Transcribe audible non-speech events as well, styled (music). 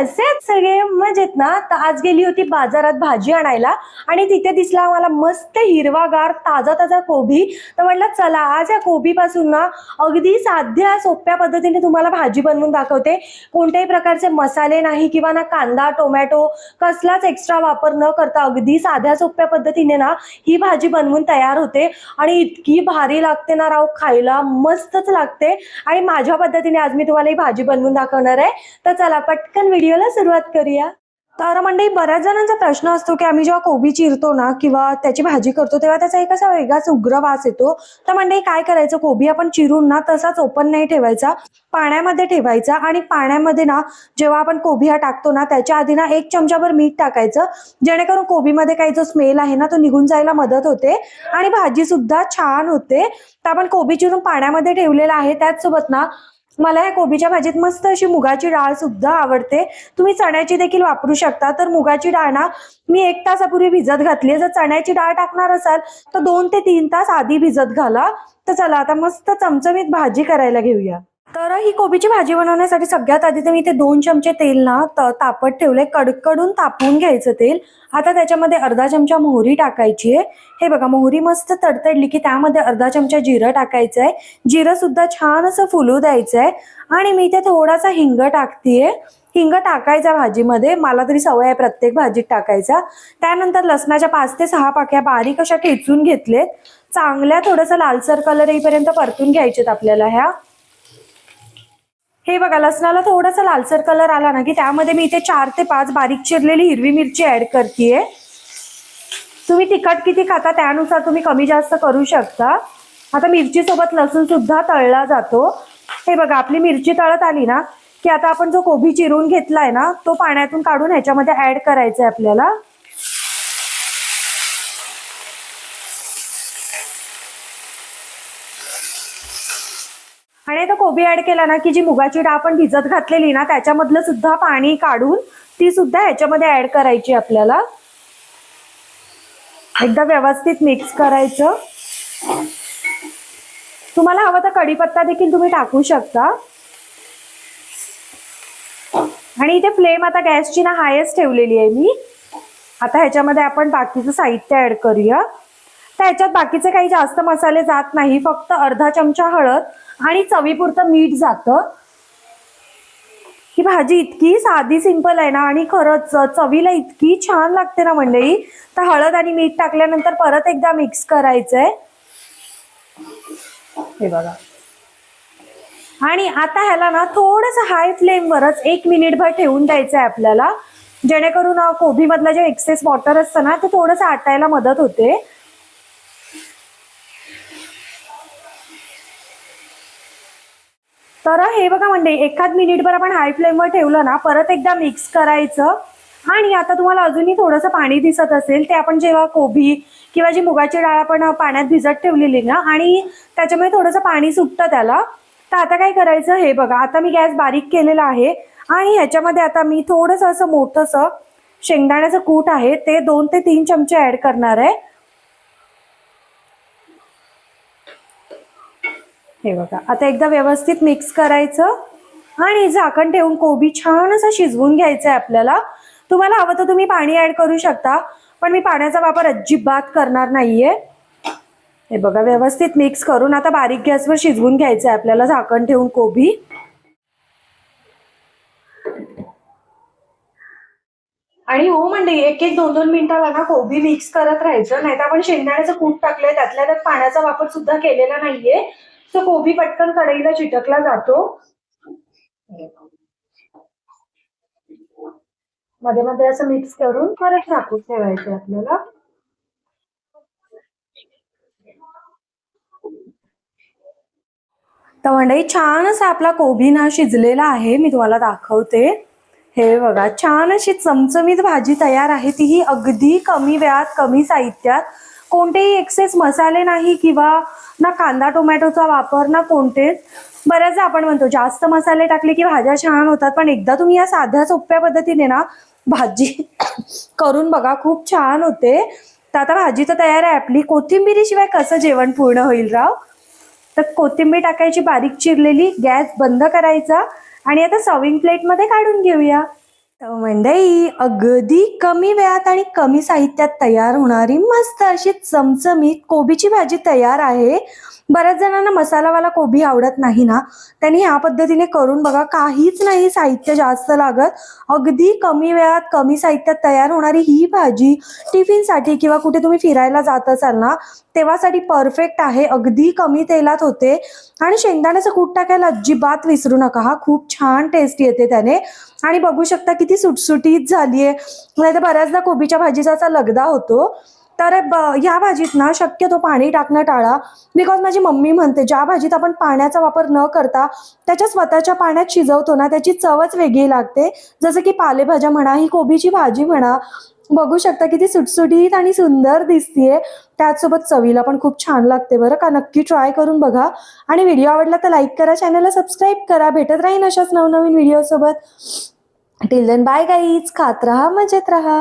जय कसे सगळे मजेत ना? तर आज गेली होती बाजारात भाजी आणायला आणि तिथे दिसला आम्हाला मस्त हिरवागार ताजा ताजा कोबी. तर म्हटलं चला आज या कोबीपासून ना अगदी साध्या सोप्या पद्धतीने तुम्हाला भाजी बनवून दाखवते. कोणत्याही प्रकारचे मसाले नाही किंवा ना कांदा टोमॅटो कसलाच एक्स्ट्रा वापर न करता अगदी साध्या सोप्या पद्धतीने ना ही भाजी बनवून तयार होते. आणि इतकी भारी लागते ना राव खायला मस्तच लागते. आणि माझ्या पद्धतीने आज मी तुम्हाला ही भाजी बनवून दाखवणार आहे. तर चला पटकन व्हिडिओला सुरुवात करूया. तर मंडळी बऱ्याच जणांचा प्रश्न असतो की आम्ही जेव्हा कोबी चिरतो ना किंवा त्याची भाजी करतो तेव्हा त्याचा एक असा वेगळाच उग्र वास येतो. तर मंडळी काय करायचं? कोबी आपण चिरून ना तसाच ओपन नाही ठेवायचा. पाण्यामध्ये ठेवायचा आणि पाण्यामध्ये ना जेव्हा आपण कोबी हा टाकतो ना त्याच्या आधी ना एक चमचाभर मीठ टाकायचं. जेणेकरून कोबीमध्ये काही जो स्मेल आहे ना तो निघून जायला मदत होते. आणि भाजी सुद्धा छान होते. तर आपण कोबी चिरून पाण्यामध्ये ठेवलेला आहे त्याचसोबत ना मला या कोबीच्या भाजीत मस्त अशी मुगाची डाळ सुद्धा आवडते. तुम्ही चण्याची देखील वापरू शकता. तर मुगाची डाळ ना मी एक तासापूर्वी भिजत घातली जर चण्याची डाळ टाकणार असाल तर दोन ते तीन तास आधी भिजत घाला. तर चला आता मस्त चमचमीत भाजी करायला घेऊया. तर ही कोबीची भाजी बनवण्यासाठी सगळ्यात आधी तर मी इथे दोन चमचे तेल ना त- तापत ठेवले कडकडून तापवून घ्यायचं तेल. आता त्याच्यामध्ये अर्धा चमचा मोहरी टाकायची आहे. हे बघा मोहरी मस्त तडतडली की त्यामध्ये अर्धा चमचा जिरं टाकायचं आहे. जिरं सुद्धा छान असं फुलू द्यायचं आहे आणि मी इथे थोडासा हिंग टाकतीये. हिंग टाकायचा भाजीमध्ये. मला तरी सवय आहे प्रत्येक भाजीत टाकायचा. त्यानंतर लसणाच्या पाच ते सहा पाक्या बारीक अशा ठेचून घेतलेत. चांगल्या थोडंसं लालसर कलर येईपर्यंत परतून घ्यायचेत आपल्याला ह्या. हे बघा लसणाला थोडासा लालसर कलर आला ना की त्यामध्ये मी इथे चार ते पाच बारीक चिरलेली हिरवी मिरची ऍड करतेय. तुम्ही तिखट किती खाता त्यानुसार तुम्ही कमी जास्त करू शकता. आता मिरची सोबत लसूण सुद्धा तळला जातो. हे बघा आपली मिरची तळत आली ना की आता आपण जो कोबी चिरून घेतलाय ना तो पाण्यातून काढून ह्याच्यामध्ये ऍड करायचा आहे आपल्याला. टोमॅटो कोबी ऍड केला ना की जी मुगाची डाळ आपण भिजत घातलेली ना त्याच्यामधलं सुद्धा पाणी काढून ती सुद्धा ह्याच्यामध्ये ऍड करायची आपल्याला. एकदा व्यवस्थित मिक्स करायचं. तुम्हाला हवं तर कढीपत्ता देखील तुम्ही टाकू शकता. आणि इथे फ्लेम आता गॅसची ना हायस्ट ठेवलेली आहे मी. आता ह्याच्यामध्ये आपण बाकीचं साहित्य ऍड करूया. तर ह्याच्यात बाकीचे काही जास्त मसाले जात नाही फक्त अर्धा चमचा हळद आणि चवीपुरतं मीठ जातं. ही भाजी इतकी साधी सिंपल आहे ना आणि खरंच चवीला इतकी छान लागते ना मंडळी. तर हळद आणि मीठ टाकल्यानंतर परत एकदा मिक्स करायचंय. हे बघा. आणि आता ह्याला ना थोडस हाय फ्लेमवरच एक मिनिटभर ठेवून द्यायचं आहे आपल्याला. जेणेकरून कोबी मधलं जे एक्सेस वॉटर असतं ना ते थोडंसं आटायला मदत होते. तर हे बघा म्हणजे एखाद मिनिटभर आपण हाय फ्लेमवर ठेवलं ना परत एकदा मिक्स करायचं. आणि आता तुम्हाला अजूनही थोडंसं पाणी दिसत असेल ते आपण जेव्हा कोबी किंवा जी मुगाची डाळ आपण पाण्यात भिजत ठेवलेली ना आणि त्याच्यामुळे थोडंसं पाणी सुटतं त्याला. तर आता काय करायचं हे बघा आता मी गॅस बारीक केलेला आहे आणि ह्याच्यामध्ये आता मी थोडंसं असं मोठंसं शेंगदाण्याचं कूट आहे ते दोन ते तीन चमचे ॲड करणार आहे. हे बघा आता एकदा व्यवस्थित मिक्स करायचं आणि झाकण ठेवून कोबी छान असं शिजवून घ्यायचं आहे आपल्याला. तुम्हाला हवं तर तुम्ही पाणी ऍड करू शकता पण मी पाण्याचा वापर अजिबात करणार नाहीये. हे बघा व्यवस्थित मिक्स करून आता बारीक गॅसवर शिजवून घ्यायचं आहे आपल्याला झाकण ठेवून कोबी. आणि हो म्हणजे एक एक दोन दोन मिनिटाला ना कोबी मिक्स करत राहायचं नाही तर आपण शेंगदाण्याचं कूट टाकलंय त्यातल्या त्यात पाण्याचा वापर सुद्धा केलेला नाहीये. तो कोबी पटकन कढईला चिटकला जातो. मध्ये मध्ये असं मिक्स करून परत झाकून ठेवायचं आपल्याला. तर मंडळी छान असा आपला कोबी ना शिजलेला आहे. मी तुम्हाला दाखवते. हे बघा छान अशी चमचमीत भाजी तयार आहे. तीही अगदी कमी वेळात कमी साहित्यात कोणतेही एक्सेस मसाले नाही किंवा ना कांदा टोमॅटोचा वापर ना कोणतेच. बऱ्याचदा आपण म्हणतो जास्त मसाले टाकले की भाज्या छान होतात पण एकदा तुम्ही या साध्या सोप्या पद्धतीने ना भाजी (coughs) करून बघा खूप छान होते. तर आता भाजी तर तयार आहे आपली. कोथिंबिरीशिवाय कसं जेवण पूर्ण होईल राव? तर कोथिंबीर टाकायची बारीक चिरलेली गॅस बंद करायचा आणि आता सर्विंग प्लेटमध्ये काढून घेऊया. तर मंडई अगदी कमी वेळात आणि कमी साहित्यात तयार होणारी मस्त अशी चमचमीत कोबीची भाजी तयार आहे. बऱ्याच जणांना मसालावाला कोबी आवडत नाही ना? त्यांनी ह्या पद्धतीने करून बघा काहीच नाही साहित्य जास्त लागत. अगदी कमी वेळात कमी साहित्यात तयार होणारी ही भाजी टिफिनसाठी किंवा कुठे तुम्ही फिरायला जात असाल ना तेव्हासाठी परफेक्ट आहे. अगदी कमी तेलात होते. आणि शेंगदाण्याचं कूट टाकायला अजिबात विसरू नका. हा खूप छान टेस्ट येते त्याने. आणि बघू शकता किती सुटसुटीत झाली आहे नाही तर बऱ्याचदा कोबीच्या भाजीचा असा लगदा होतो. तर ह्या भाजीत ना शक्यतो पाणी टाकणं टाळा. बिकॉज माझी मम्मी म्हणते ज्या भाजीत आपण पाण्याचा वापर न करता त्याच्या स्वतःच्या पाण्यात शिजवतो ना त्याची चवच वेगळी लागते. जसं की पालेभाज्या म्हणा ही कोबीची भाजी म्हणा. बघू शकता किती सुटसुटीत आणि सुंदर दिसतीये. त्याचसोबत चवीला पण खूप छान लागते बरं का? नक्की ट्राय करून बघा. आणि व्हिडिओ आवडला तर लाईक करा चॅनलला सबस्क्राईब करा. भेटत राहीन अशाच नवनवीन व्हिडिओसोबत टिल देन बाय गाईज खात राहा मजेत राहा.